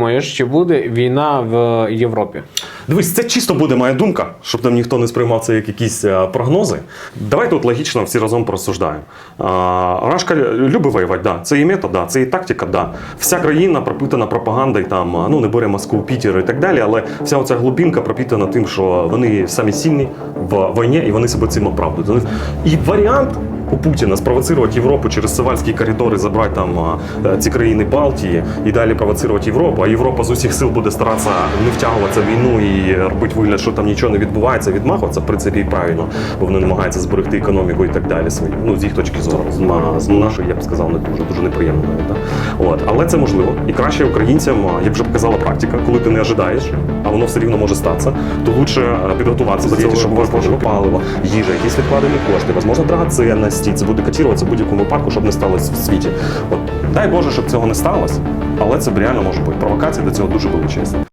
Думаєш, чи буде війна в Європі? Дивись, це чисто буде моя думка, щоб там ніхто не сприймав це як якісь е, прогнози. Давай тут логічно всі разом порозсуждаємо. А, Рашка любить воювати, да. Це і метод, да. це і тактика, да. Вся країна пропитана пропагандою, там, ну не бере Москву, Пітер і так далі, але вся оця глубинка пропитана тим, що вони самі сильні в війні і вони себе цим оправдують. І варіант у Путіна спровоцировать Європу через Севальські коридори, забрати там е, ці країни Балтії і далі провоцировать Європу. А Європа з усіх сил буде старатися не втягуватися в війну і робити вигляд, що там нічого не відбувається, відмахуватися, в принципі, і правильно, бо вони намагаються зберегти економіку і так далі свою. Ну, з їх точки зору. З, на- з нашої, я б сказав, не дуже, дуже неприємно навіть. Да? От. Але це можливо. І краще українцям, як вже показала практика, коли ти не ожидаєш, а воно все рівно може статися, то лучше е, підготуватися до цього, щоб у вас їжа, якісь відкладені кошти, можливо, драгоценності. Це буде котіруватися в будь-якому випадку, щоб не сталося в світі. От дай Боже, щоб цього не сталося, але це реально може бути. Провокація до цього дуже величезні.